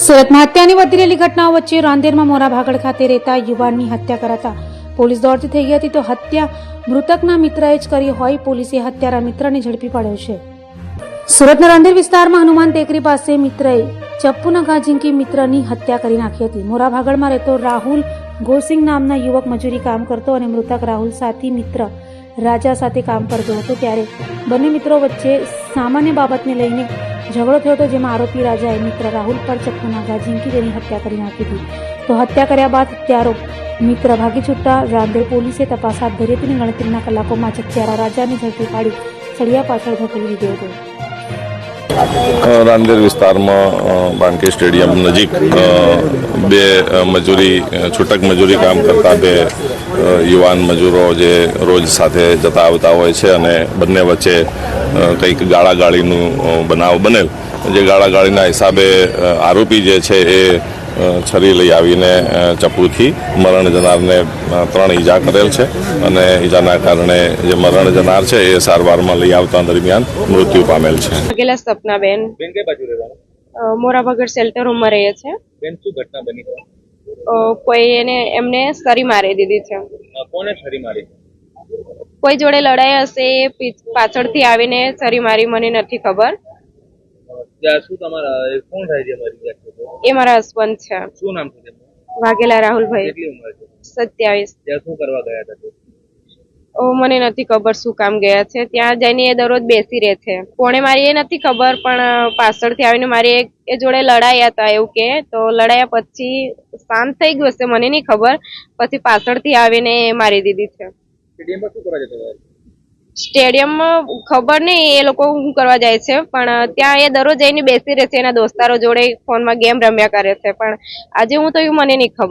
સુરતમાં હત્યાની વધી રહેલી ઘટનાઓ વચ્ચે રાંદેરમાં મોરા ભાગળ ખાતે રહેતા યુવાનની હત્યા કરાતા પોલીસ દોડતી થઈ ગઈ હતી તો હત્યા મૃતકના મિત્રએ જ કરી હોય પોલીસે હત્યારા મિત્રને ઝડપી પાડ્યો છે. સુરતના રાંદેર વિસ્તારમાં હનુમાન ટેકરી પાસે મિત્રએ ચપ્પુના ઘા મિત્રની હત્યા કરી નાખી હતી. મોરા ભાગળમાં રહેતો રાહુલ ગોસિંગ નામના યુવક મજૂરી કામ કરતો અને મૃતક રાહુલ સાથી મિત્ર રાજા સાથે કામ કરતો હતો. ત્યારે બંને મિત્રો વચ્ચે સામાન્ય બાબતને લઈને ઝઘડો થયો હતો જેમાં આરોપી રાજાએ મિત્ર રાહુલ પર ચપ્પુના ઘા ઝીંકી તેની હત્યા કરી નાખી હતી. તો હત્યા કર્યા બાદ હત્યારો મિત્ર ભાગી છૂટતા રાંદેર પોલીસે તપાસ હાથ ધરી હતી ગણતરીના કલાકોમાં હત્યારા રાજાને ઝડપી પાડી સળિયા પાછળ ધકેલી દીધો હતો. રાંદેર વિસ્તારમાં બાંકી સ્ટેડિયમ નજીક બે મજૂરી છૂટક મજૂરી કામ કરતા બે યુવાન મજૂરો જે રોજ સાથે જતા આવતા હોય છે અને બંને વચ્ચે કંઈક ગાળાગાળીનું બનાવ બનેલ. જે ગાળાગાળીના હિસાબે આરોપી જે છે એ છરી લઈ આવીને ચપ્પુથી મરણ જનારને ત્રણ ઈજા કરેલ છે અને ઈજાના કારણે જે મરણ જનાર છે એ સારવારમાં લઈ આવતા દરમિયાન મૃત્યુ પામેલ છે. વાઘેલા સપનાબેન મોરાભાગર શેલ્ટર રૂમમાં રહીએ છે. બેન શું ઘટના બની? કોઈ એને એમને સરી મારી દીધી છે. કોને છરી મારી? કોઈ જોડે લડાઈ હશે એ પાછળથી આવીને સરી મારી મને નથી ખબર. શું તમારા એ કોણ થાય છે અમારી એ મારા હસબન્ડ છે. શું નામ છે વાઘેલા રાહુલભાઈ. કેટલી ઉંમર છે? સત્યાવીસ. ત્યાં શું કરવા ગયા હતા ઓ મને નથી ખબર શું કામ ગયા છે. ત્યાં જઈને એ દરરોજ બેસી રહે છે. કોણે મારી એ નથી ખબર પણ પાછળથી આવીને મારી એ જોડે લડાયા હતા એવું કે તો લડાયા પછી શાંત થઈ ગયું હશે મને નહીં ખબર. પછી પાછળથી આવીને મારી દીધી છે. સ્ટેડિયમમાં ખબર નહીં એ લોકો શું કરવા જાય છે, પણ ત્યાં એ દરરોજ જઈને બેસી રહે છે એના દોસ્તારો જોડે ફોનમાં ગેમ રમ્યા કરે છે, પણ આજે હું એવું મને નહીં ખબર.